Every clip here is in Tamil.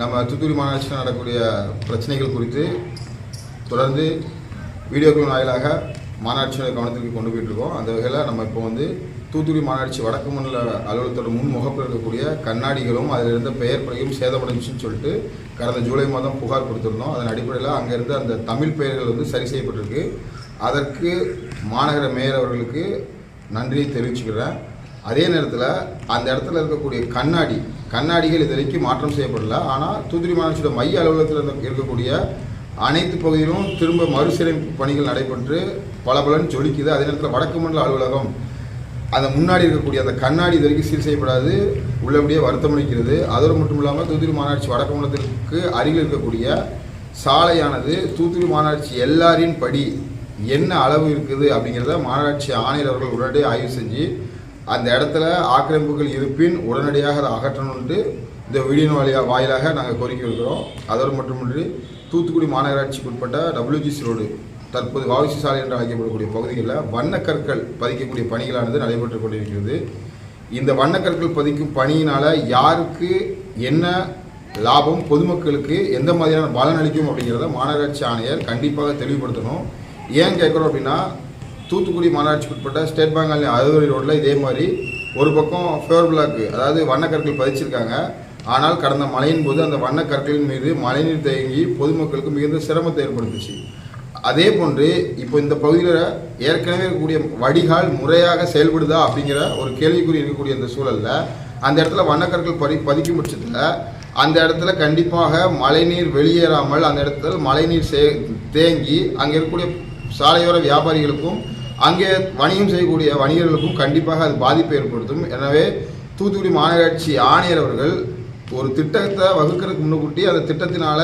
நம்ம தூத்துக்குடி மாநகராட்சியில் நடக்கக்கூடிய பிரச்சனைகள் குறித்து தொடர்ந்து வீடியோக்கள் வாயிலாக மாநகராட்சியோட கவனத்திற்கு கொண்டு போயிட்டு இருக்கோம் அந்த வகையில் நம்ம இப்போ வந்து தூத்துக்குடி மாநகராட்சி வடக்கு மண்டல அலுவலகத்தோட முன் முகப்பில் இருக்கக்கூடிய கண்ணாடிகளும் அதில் இருந்த பெயர் பலகையும் சேதமடைஞ்சுன்னு சொல்லிட்டு கடந்த ஜூலை மாதம் புகார் கொடுத்துருந்தோம். அதன் அடிப்படையில் அங்கே இருந்த அந்த தமிழ் பெயர்கள் வந்து சரி செய்யப்பட்டிருக்கு. அதற்கு மாநகர மேயர் அவர்களுக்கு நன்றியை தெரிவிச்சுக்கிறேன். அதே நேரத்தில் அந்த இடத்துல இருக்கக்கூடிய கண்ணாடி கண்ணாடிகள் இது வரைக்கும் மாற்றம் செய்யப்படல. ஆனால் தூத்துக்குடி மாநகராட்சியோட மைய அலுவலகத்தில் இருந்த- இருக்கக்கூடிய அனைத்து பகுதியிலும் திரும்ப மறுசீரமைப்பு பணிகள் நடைபெற்று பளபளன்னு ஜொலிக்குது. அதே நேரத்தில் வடக்கு மண்டல அலுவலகம் அந்த முன்னாடி இருக்கக்கூடிய அந்த கண்ணாடி இது வரைக்கும் சீர் செய்யப்படாது உள்ளபடியே வருத்தமளிக்கிறது அதோடு மட்டும் இல்லாமல் தூத்துக்குடி மாநகராட்சி வடக்கு மண்டலத்திற்கு அருகில் இருக்கக்கூடிய சாலையானது தூத்துக்குடி மாநகராட்சி எல்லாரின் படி என்ன அளவு இருக்குது அப்படிங்கிறத மாநகராட்சி ஆணையர் அவர்கள் உடனடியாக ஆய்வு செஞ்சு அந்த இடத்துல ஆக்கிரமிப்புகள் இருப்பின் உடனடியாக அதை அகற்றணும்ட்டு இந்த வீடியோ வழியாக வாயிலாக நாங்கள் கோரிக்கை வைக்கிறோம். அதோடு மட்டுமின்றி தூத்துக்குடி மாநகராட்சிக்கு உட்பட்ட டபிள்யூஜிசி ரோடு தற்போது வாவிசி சாலை என்று அழைக்கப்படக்கூடிய பகுதிகளில் வண்ணக்கற்கள் பதிக்கக்கூடிய பணிகளானது நடைபெற்று கொண்டிருக்கிறது. இந்த வண்ணக்கற்கள் பதிக்கும் பணியினால் யாருக்கு என்ன லாபம் பொதுமக்களுக்கு எந்த மாதிரியான பலன் அளிக்கும் அப்படிங்கிறத மாநகராட்சி ஆணையர் கண்டிப்பாக தெளிவுபடுத்தணும். ஏன் கேட்குறோம் அப்படின்னா தூத்துக்குடி மாநகராட்சிக்கு உட்பட்ட ஸ்டேட் பேங்க் காலனி அறுவடை ரோட்டில் இதே மாதிரி ஒரு பக்கம் ஃபேவர் பிளாக் அதாவது வண்ணக்கற்கள் பதிச்சிருக்காங்க. ஆனால் கடந்த மழையின் போது அந்த வண்ணக்கற்களின் மீது மழைநீர் தேங்கி பொதுமக்களுக்கு மிகுந்த சிரமத்தை ஏற்படுத்துச்சு. அதே போன்று இப்போ இந்த பகுதியில் ஏற்கனவே இருக்கக்கூடிய வடிகால் முறையாக செயல்படுதா அப்படிங்கிற ஒரு கேள்விக்குறி இருக்கக்கூடிய இந்த சூழலில் அந்த இடத்துல வண்ணக்கற்கள் பதி பதிக்கும் பட்சத்தில் அந்த இடத்துல கண்டிப்பாக மழைநீர் வெளியேறாமல் அந்த இடத்துல மழைநீர் சே தேங்கி அங்கே இருக்கக்கூடிய சாலையோர வியாபாரிகளுக்கும் அங்கே வணிகம் செய்யக்கூடிய வணிகர்களுக்கும் கண்டிப்பாக அது பாதிப்பை ஏற்படுத்தும். எனவே தூத்துக்குடி மாநகராட்சி ஆணையர் அவர்கள் ஒரு திட்டத்தை வகுக்கிறதுக்கு முன்னுக்கூட்டி அந்த திட்டத்தினால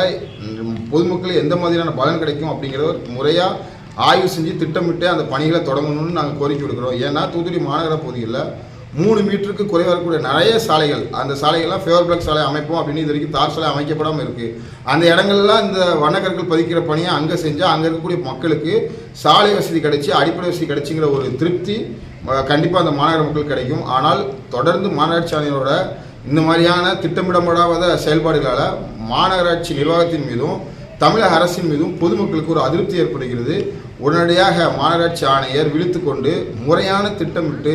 பொதுமக்கள் எந்த மாதிரியான பலன் கிடைக்கும் அப்படிங்கிறத ஒரு முறையாக ஆய்வு செஞ்சு திட்டமிட்டு அந்த பணிகளை தொடங்கணும்னு நாங்கள் கோரிக்கை விடுக்கிறோம். ஏன்னா தூத்துக்குடி மாநகர பகுதிகளில் மூணு மீட்டருக்கு குறைவாக இருக்கக்கூடிய நிறைய சாலைகள். அந்த சாலைகள்லாம் ஃபேவர் பிளாக் சாலை அமைப்போம் அப்படின்னு இது வரைக்கும் தார் சாலை அமைக்கப்படாமல் இருக்குது அந்த இடங்கள்லாம் இந்த வண்ணக்கற்கள் பதிக்கிற பணியை அங்கே செஞ்சால் அங்கே இருக்கக்கூடிய மக்களுக்கு சாலை வசதி கிடைச்சி அடிப்படை வசதி கிடைச்சிங்கிற ஒரு திருப்தி கண்டிப்பாக அந்த மாநகர மக்கள் கிடைக்கும். ஆனால் தொடர்ந்து மாநகராட்சி ஆணையரோட இந்த மாதிரியான திட்டமிடப்படாத செயல்பாடுகளால் மாநகராட்சி நிர்வாகத்தின் மீதும் தமிழக அரசின் மீதும் பொதுமக்களுக்கு ஒரு அதிருப்தி ஏற்படுகிறது. உடனடியாக மாநகராட்சி ஆணையர் விழித்து கொண்டு முறையான திட்டமிட்டு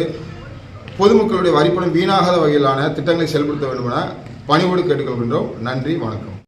பொதுமக்களுடைய வரிப்பணம் வீணாகாத வகையிலான திட்டங்களை செயல்படுத்த வேண்டும் என பணிவோடு கேட்டுக்கொள்கின்றோம். நன்றி வணக்கம்.